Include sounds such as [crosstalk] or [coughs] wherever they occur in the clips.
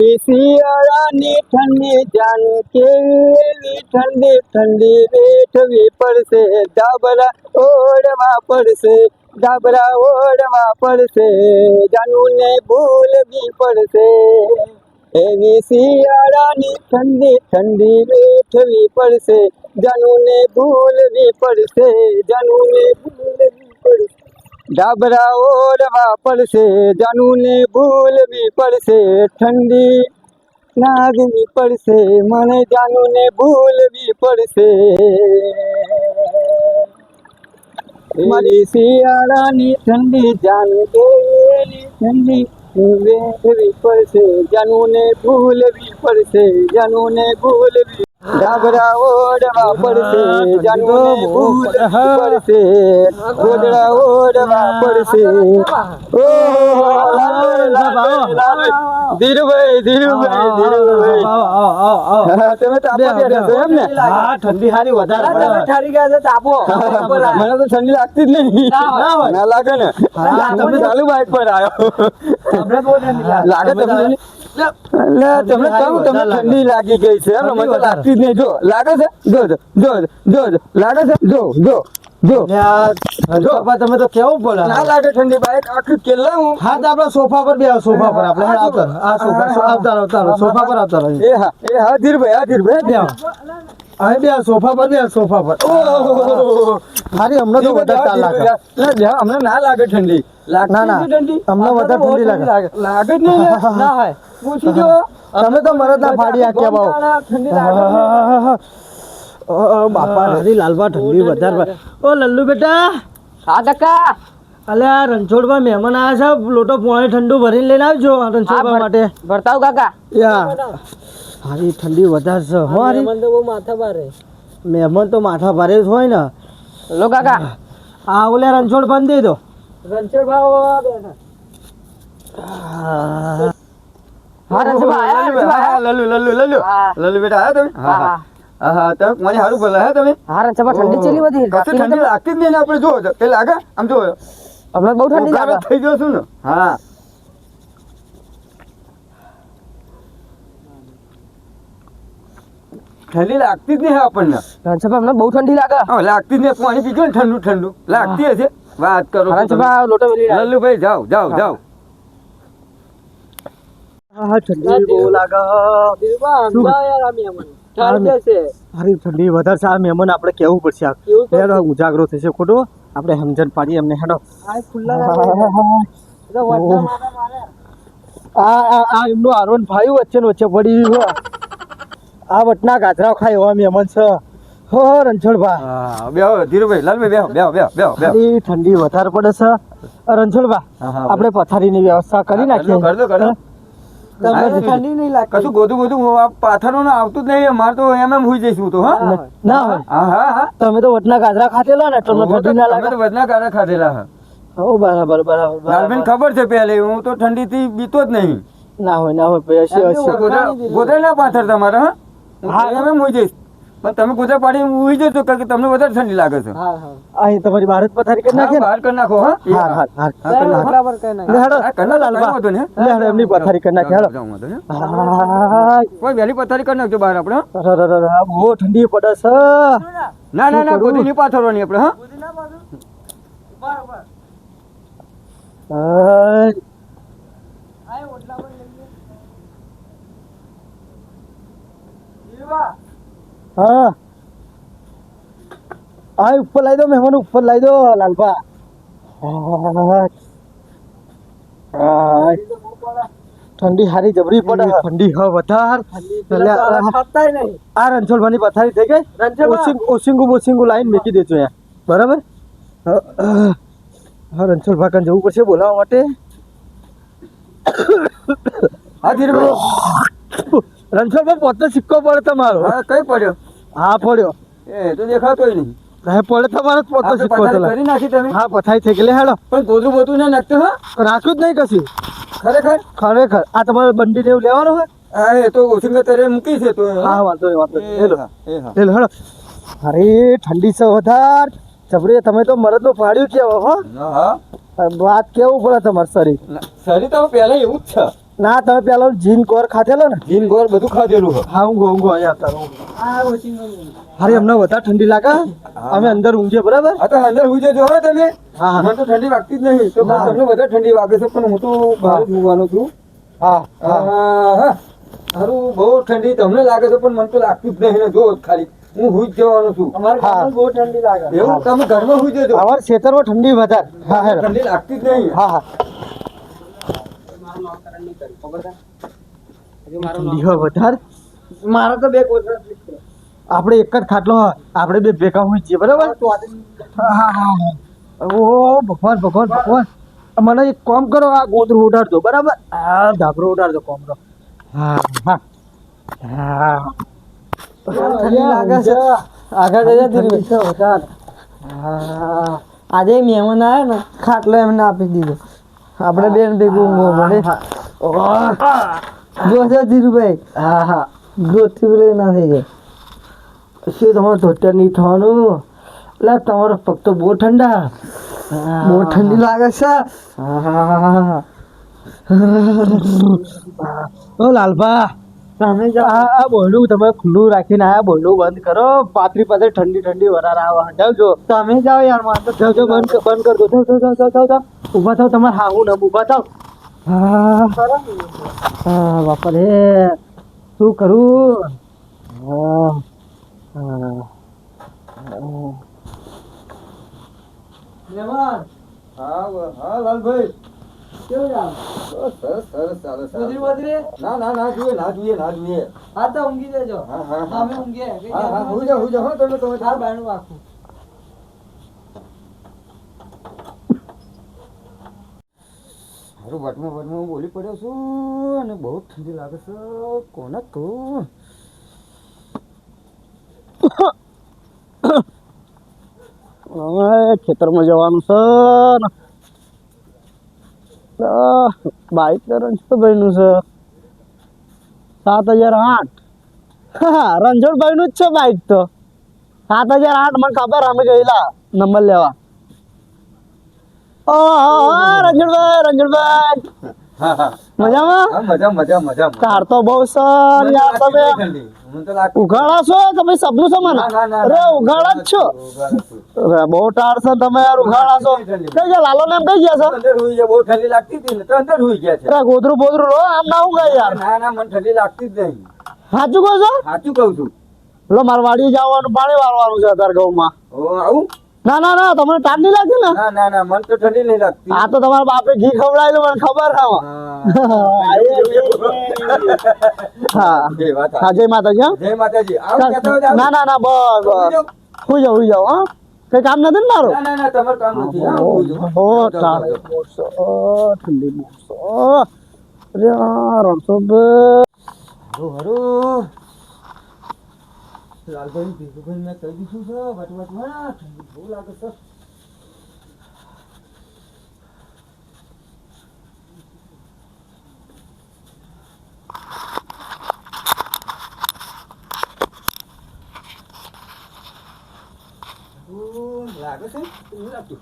શિયાળાની ઠંડી જાન કેવી ઠંડી ઠંડી વેઠવી પડશે. ડાબરા ઓઢવા પડશે ડાબરા ઓઢવા પડશે. જાનુને ભૂલવી પડશે. એવી શિયાળાની ઠંડી ઠંડી વેઠવી પડશે. જાનુને ભૂલવી પડશે, જાનુને ભૂલવી ડાબરા ઓઢવા પડશે, જાનુને ભૂલવી પડશે, ઠંડી નાગવી પડશે, મને જાનુને ભૂલવી પડશે. મારી શિયાળાની ઠંડી જાનુ ઠંડી વેઠવી પડશે, જાનુને ભૂલવી પડશે, જાનુને ભૂલવી ડાબરા ઓઢવા પડશે જાનુને ભૂલવી પડશે ગોદડા ઓઢવા પડશે ધીરુભાઈ ધીરુભાઈ ધીરુભાઈ તમે તાપા બેઠા એમ ને હા ઠંડી હારી વધારે તમે ઠારી ગયા છો તાપો મને તો ઠંડી લાગતી જ નહીં ના લાગે ને હા, તમે ચાલુ બાઈક પર આવ્યો લાગે. તમને તમને કહું તમને ઠંડી લાગી. ગઈ છે? મને લાગતી જ નહીં. જો લાગે છે? જો જો જો લાગે છે જો જો. જો. તમે તો કેવું બોલા? ના લાગે ઠંડી બાઈક આખું કેલા હું. હા તો આપણે સોફા પર બે સોફા પર આપણે. આવતા આ સોફા આવતા આવતા સોફા પર આવતા રહો. એ હા એ હા ધીરભાઈ હા ધીરભાઈ બે અહીં બે સોફા પર બે સોફા પર. હારી તો વધારે તાર લાગે. અમને ના લાગે ઠંડી. ના, ના. અમને વધારે બહુ ઠંડી લાગે. લાગે. જ નહીં [laughs] ના? હોય. પૂછી [laughs] જો તમે તો મરદ ના ફાડી આખ્યા ભાવ ઠંડી [laughs] લાગે. બાપા નથી લાલબા ઠંડી વધારે ઓ લલ્લુ બેટા. હા કાકા. અલે આ રણછોડભાઈ મહેમાન આવ્યા છે. લોટો પાણી ઠંડુ ભરીને લઈને આવજો આ રણછોડભાઈ માટે. ભરતાવ કાકા. યા. હારી ઠંડી વધારે છે હો હારી. મહેમાન તો માથા ભારે. જ હોય ને. લો કાકા. આ ઓલે રણછોડ બંધ દઈ દો. હા. બેઠા હા રણછોડભાઈ, હા, લલ્લુ લલ્લુ લલ્લુ. લલ્લુ બેટા આયા તમે? હા, હા. તમે મને સારું તમે? ઠંડી ચેલી બધી કશું ઠંડી લાગતી જ નહીં આપણે જો એ લાગે આમ જો હમણાં બહુ ઠંડી લાગે. થઈ ગયો છું ને. હા. ઠંડી લાગતી જ નહીં આપણને. રણછોડભાઈ હમણાં બહુ ઠંડી લાગે. હા લાગતી જ નહીં પાણી પી ગયો ને ઠંડુ ઠંડુ. લાગતી હશે. વાત કરો. રણછોડભાઈ લોટો વેલી લલ્લુભાઈ જાઓ જાઓ જાઓ. હા ઠંડી બહુ લાગે. હારી ઠંડી વધારે છે. આ મહેમાન આપણે કેવું પડશે. આ હેડો ઉજાગરો થશે ખોટો? આપણે સમજણ પાડી એમને હેડો. આ આ આ એમનો આરોન ભાઈ વચ્ચે વચ્ચે પડી. આ વટના ગાજરા ખાય એવા મહેમાન છે. હો રણછોડભા. હા બેહો ધીરુભાઈ લાલભાઈ બેહો બેહો બેહો બેહો ઠંડી વધારે પડે છે. રણછોડભા આપણે પથારીની વ્યવસ્થા કરી નાખીએ. કર દો, કર દો. તમને ઠંડી નહીં લાગતી. કશું ગોધું ગોધું પાથરો ને આવતું જ નહીં મારે તો એમ એમ હુઈ જઈશું તો હા? ના હા હા તમે તો વટના ગાજરા ખાતેલા ને તમને ઠંડી ના લાગે. તો વટના કાળા ખાધેલા હા. બરાબર બરાબર લાલબેન ખબર છે પહેલે હું તો ઠંડી થી બીતો જ નહીં. ના હોય ના હોય પછી ગોધરા ના પાથર તમારા હા? હા. હું એમ એમ હુઈ જઈશ. પણ તમે ગોધરા પાડી ઉઈ જશો કારણ કે તમને વધારે ઠંડી લાગે છે. અહીં તમારી ભારત પથારી કરી નાખે બહાર કરી નાખો હા. હા, કરી નાખો. હેડો. હા, લાલબા. કાંઈ વાંધો હેડો એમની પથારી કરી નાખે. હેડો. કોઈ વહેલી પથારી કરી નાખજો બહાર આપણે બહુ ઠંડી પડે છે. ના ના ના? ગોધી નહીં પાથરવાની આપણે હા. હાય. હા. આ ઉપર લાવી દો મહેમાન ઉપર લાવી દો. હાય. ઠંડી હારી જબરી પડે. ઠંડી હ વધાર. આ- આ પથારી થઈ ગઈ. ઓસિંગુ બોસિંગુ લાઈન મેકી દેજો યાર બરાબર? હ- હા રણછોડ કાન જવું પડશે બોલાવવા માટે. હા ધીરુભાઈ રણછોડભા પોતે સિક્કો પડે તમારો. હા કઈ પડ્યો? હા પડ્યો. એ તો દેખાતોય નહીં. હા પડે તમારો જ પોતે આપણે સિક્કો પથારી ચલા કરી નાખી તમે. હા પથારી થઈ ગયેલી હેડો. પણ ગોધરું બોધરું ના નાખતો હા? રાખ્યું જ નહીં કશું. ખરેખર? ખરેખર. આ તમારે બંડી ને એવું લેવાનું હોય? હા એ તો ઓછીંગા તારે મૂકી છે તો હા. વાંધો વાંધો નહીં. એ લે લો. હા, એ હા. લે લો, હેડો. અરે ઠંડી છે વધાર. જબરી તમે તો મરદનું ફાડ્યું કેવો હો વાત કેવું પડે તમારે શરીર? શરીર તો પહેલા એવું જ છે. ના તમે પેલો જીન ગોર ખાધેલો ને? જીન ગોર બધું ખાધેલું હા. ઊંઘો ઊંઘો અહીંયા તારો અરે અમને વધારે ઠંડી લાગે અમે અંદર ઊંઘીએ બરાબર? હા તો અંદર ઊંઘે જો હો તમે. હા મને તો ઠંડી લાગતી જ નહીં તો તમને વધારે ઠંડી લાગે છે પણ હું તો બહાર ઊંઘવાનો છું. હા હા. હા હા. હારું બહુ ઠંડી તમને લાગે છે પણ મને તો લાગતી જ નહીં જો ખાલી. હું હુઈ જ જવાનો છું. અમારે બહુ ઠંડી લાગે. એવું? તમે ઘરમાં હુઈ જજો. અમારા ખેતરમાં ઠંડી વધારે. હા હા ઠંડી લાગતી જ નહીં. હા હા. ઠંડી હોય વધારે મારો તો બે કોતરા આપણે એક જ ખાટલો આપણે બે ભેગા હોય છીએ બરાબર? હા હા હા ઓ ભગવાન ભગવાન ભગવાન. મને એક કોમ કરો આ ગોદરું ઉડાડજો બરાબર? આ ધાબરો ઉડાડજો કોમ કરો. હા હા. હા. આગળ જઈએ ધીરે. વધારે. હા. આજે મહેમાન આવ્યા ને ખાટલો એમને આપી દીધો. આપણે બેન ભેગું મળે જોશે ધીરુભાઈ હા હા. ગોથી બોલે ના થઈ જાય. શું તમારે ધોતર નહીં થવાનું. એટલે તમારો પગ તો બહુ ઠંડા. બહુ ઠંડી લાગે છે. ઓ લાલભા. તમે આ આ બોયડું તમે ખુલ્લું રાખીને આ બોલડું બંધ કરો. પાતરી પાતરી ઠંડી ઠંડી વરાર આવે જાવજો તમે જાઓ. યાર મારે તો જાવજો જાવ બંધ કર- બંધ કરી દો જાવ જાવ જાવ જાવ જાવ ઊભા થાવ તમારે હા હું નમ ઊભા થાવ હા. હા બાપા રે શું કરું? હા હા. હા હા લાલભાઈ. કેવું? બસ સરસ સરસ ચાલે સુધરી સારું. ના ના ના જોઈએ ના જોઈએ ના જોઈએ હા તો ઊંઘી જજો. હા હા હા. અમે ઊંઘીએ. હા હા જાતનું હુઈ જાઓ હુઈ તમે તમે. હાર બારણું વાગતું. મારું વટમાં વટમાં બોલી પડ્યો છું અને બહુ ઠંડી લાગે છે. કોને કહું [coughs] ખેતરમાં જવાનું છે બાઈક તો રણછોડભાઈ નું છે. સાત હજાર આઠ. હા રણછોડભાઈ નું જ છે બાઈક તો. સાત હજાર આઠ, મને ખબર, અમે ગયેલા. નંબર લેવા. ઓ રણછોડભાઈ રણછોડભાઈ મજામાં? મજા મજા મજા તાર તો બહુ સર યાર તમે. ઉઘાડા છો? તમે સપનું છો મને? ના, ના, ના, અરે ઉઘાડા જ છો? અરે બહુ ટાળ છે તમે યાર ઉઘાડા છો. કઈ ગયા લાલો ને એમ કઈ ગયા છો? અંદર હુઈ ગયા બહુ ઠંડી લાગતી હતી ને તો અંદર હુઈ ગયા છે. અરે ગોદરું બોદરું લો આમ ના હું ગઈ યાર. ના ના મને ઠંડી લાગતી જ નહીં. સાચું કહો છો? સાચું કહું છું. લો મારે વાડી જવાનું પાણી વારવાનું છે અત્યારે ઘઉંમાં. ઓ આવું? ના ના ના તમને નહીં લાગતી ને? ના ના ના મને તો ઠંડી નહીં લાગતી. આ તો તમારા બાપે ઘી ખવડાયેલું મને ખબર હા. હા. જય માતાજી. હા જય માતાજી. ના ના ના બસ બસ. હું જાઉં હુઈ જાઓ હા. કઈ કામ નથી ને મારું? ના ના તમારું કામ નથી. હા, હું જોઉં. ઓ ઠંડી મોસો અરે હારું, હારું. લાલભાઈ ભીખુભાઈ મેં કહી દીધું છે, વટ વટમાં ઠંડી બહુ લાગે છે. લાગે છે? લાગતું.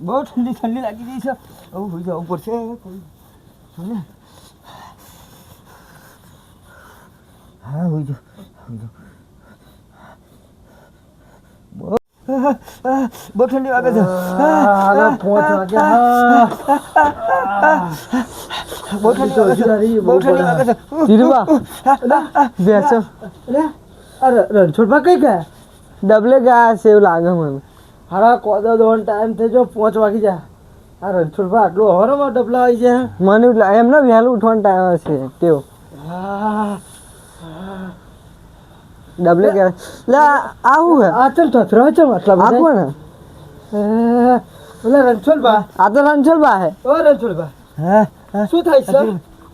બહુ ઠંડી ઠંડી લાગી ગઈ છે. આવું હોઈ જવું પડશે. કોઈ હા હોઈ જાઓ બહુ ઠંડી વાગે છે. બહુ ઠંડી વાગે છે. બેસો. અરે રણછોડભાઈ કઈ ગયા? ડબલે ગયા છે એવું લાગે મને. હારા કોદો દોન ટાઈમ થઈ જો પાંચ વાગી જા આ રણછોડભાઈ આટલું હવારમાં ડબલા આવી જાય મને લાગે એમને વહેલું ઉઠવાનો ટાઈમ તેવું હા ડબલે કે લે આવું હે આ ચલ થથરો છે આટલા આ બધા. કોણ ઓલા રણછોડબા આ તો રણછોડબા હે ઓ રણછોડબા હે શું થાય છે?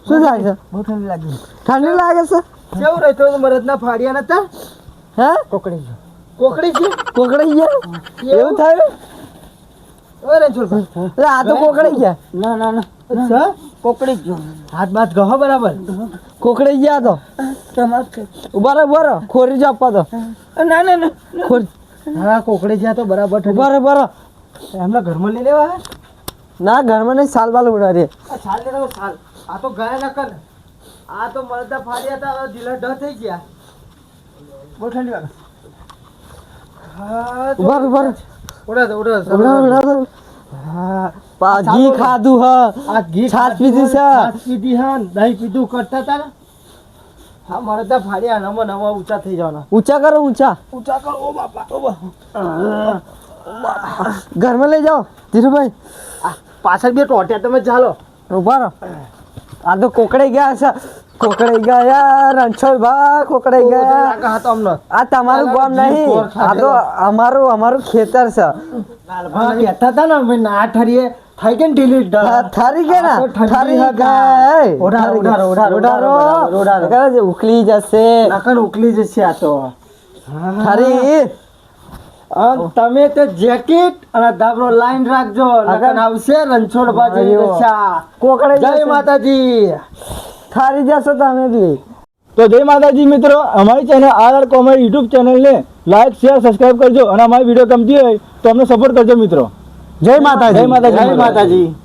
શું થાય છે? બહુ ઠંડી લાગી ઠંડી લાગે છે? કેવું રહેતો મરદના ફાડિયા નતા હે? કોકડી કોકડી છે? કોકડી ગયા? એવું? થાય અરે છોડ અરે આ તો કોકડી ગયા. ના ના ના. સર કોકડી ગયો હાથ બાથ ગહો બરાબર. કોકડી ગયા તો? ઊભા રહો ઊભા રહો. ખોરી જ આપવા તો ના ના ના. ખોરી. હા કોકડી ગયા તો બરાબર ઊભા રહો ઊભા રહો. એમના ઘરમાં લઈ લેવા? ના ઘરમાં નહીં સાલ બાલ ઉડા રે સાલ લે તો છાલ આ તો ગયા ના કર. આ તો મળતા ફાડ્યા હતા ઢીલા ઢ થઈ ગયા. બોલ ઠંડી હા ઊભા રહો ઊભા રહો ઉડા દો ઉડા દો ઊભા રહો, ઊભા રહો. હા પા ઘી ખાધું હ આ ઘી છાશ ખાધું પીધી છે. હોય, છાશ પીધી હા દહીં પીધું કરતા હતા ને હા મારે તો ફાડ્યા નવા નવા ઊંચા થઈ જવાના ઊંચા કરો ઊંચા ઊંચા કરો ઓ બાપા ઓ બાપા ઘરમાં લઈ જાઓ ધીરુભાઈ પાછળ બે ટોટ્યા તમે ચાલો ઊભા રહો આ તો કોકડાઈ ગયા છે કોકડાઈ ગયા રણછોડ ભા કોકડાઈ ગયા. આ તમારું ગામ નહીં. આ તો અમારું અમારું ખેતર છે. કહેતા હતા ને અમે ના ઠરીએ. થઈ કે ડિલીટ થારી કે ના? હા ગઈ ઓઢારો, ઓઢારો, ઓઢારો, ઓઢારો. ઉકલી જશે. નકર ઉકલી જશે આ તો. થારી તમે તે જેકેટ અને ધાબળો લાઈન રાખજો નકર આવશે રણછોડ અરે વાહ. જય માતાજી. થારી જશો તમે બી તો જય માતાજી મિત્રો અમારી channel R R comedy YouTube ચેનલને લાઈક શેર સબસ્ક્રાઇબ કરજો અને અમારી વીડિયો ગમતી હોય તો અમને સપોર્ટ કરજો મિત્રો. જય માતાજી. જય માતાજી.